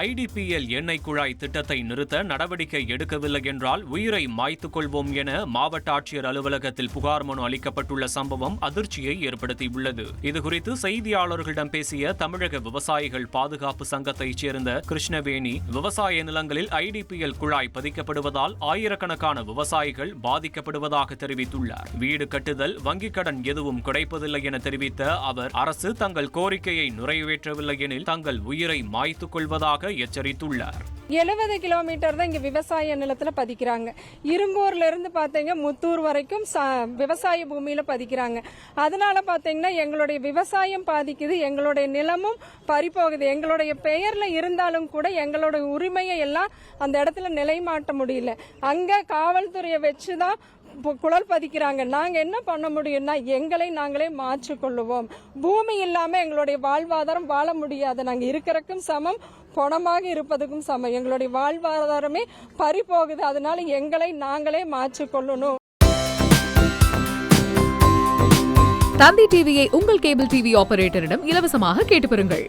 IDPL எண்ணெய் குழாய் திட்டத்தை நிறுத்த நடவடிக்கை எடுக்கவில்லை என்றால் உயிரை மாய்த்துக் கொள்வோம் என மாவட்ட ஆட்சியர் அலுவலகத்தில் புகார் மனு அளிக்கப்பட்டுள்ள சம்பவம் அதிர்ச்சியை ஏற்படுத்தியுள்ளது. இதுகுறித்து செய்தியாளர்களிடம் பேசிய தமிழக விவசாயிகள் பாதுகாப்பு சங்கத்தைச் சேர்ந்த கிருஷ்ணவேணி விவசாய நிலங்களில் ஐடிபிஎல் குழாய் பதிக்கப்படுவதால் ஆயிரக்கணக்கான விவசாயிகள் பாதிக்கப்படுவதாக தெரிவித்துள்ளார். வீடு கட்டுதல் வங்கிக் கடன் எதுவும் கிடைப்பதில்லை என தெரிவித்த அவர் அரசு தங்கள் கோரிக்கையை நிறைவேற்றவில்லை எனில் தங்கள் உயிரை மாய்த்துக் கொள்வதாக எச்சரித்துள்ளார். எழுபது கிலோமீட்டர் தான் இங்க விவசாய நிலத்துல பதிக்கிறாங்க. இரும்பூர்ல இருந்து பாத்தீங்க முத்தூர் வரைக்கும் ச- விவசாய பூமியில பதிக்கிறாங்க. அதனால பாத்தீங்கன்னா எங்களுடைய விவசாயம் பாதிக்குது எங்களுடைய நிலமும் பறிபோகுது. எங்களுடைய பெயர்ல இருந்தாலும் கூட எங்களுடைய உரிமையை எல்லாம் அந்த இடத்துல நிலைமாட்ட முடியல. அங்க காவல்துறையை வச்சுதான் குழல் பதிக்கிறாங்க நாங்கள் என்ன பண்ண முடியும்னா எங்களை நாங்களே மாற்றிக்கொள்ளுவோம். பூமி இல்லாமல் எங்களுடைய வாழ்வாதாரம் வாழ முடியாது. நாங்கள் இருக்கிறக்கும் சமம் பணமாக இருப்பதுக்கும் சமம். எங்களுடைய வாழ்வாதாரமே பறி போகுது அதனால எங்களை நாங்களே மாற்றிக்கொள்ளணும். தந்தி டிவியை உங்கள் கேபிள் டிவி ஆபரேட்டரிடம் இலவசமாக கேட்டு பெறுங்கள்.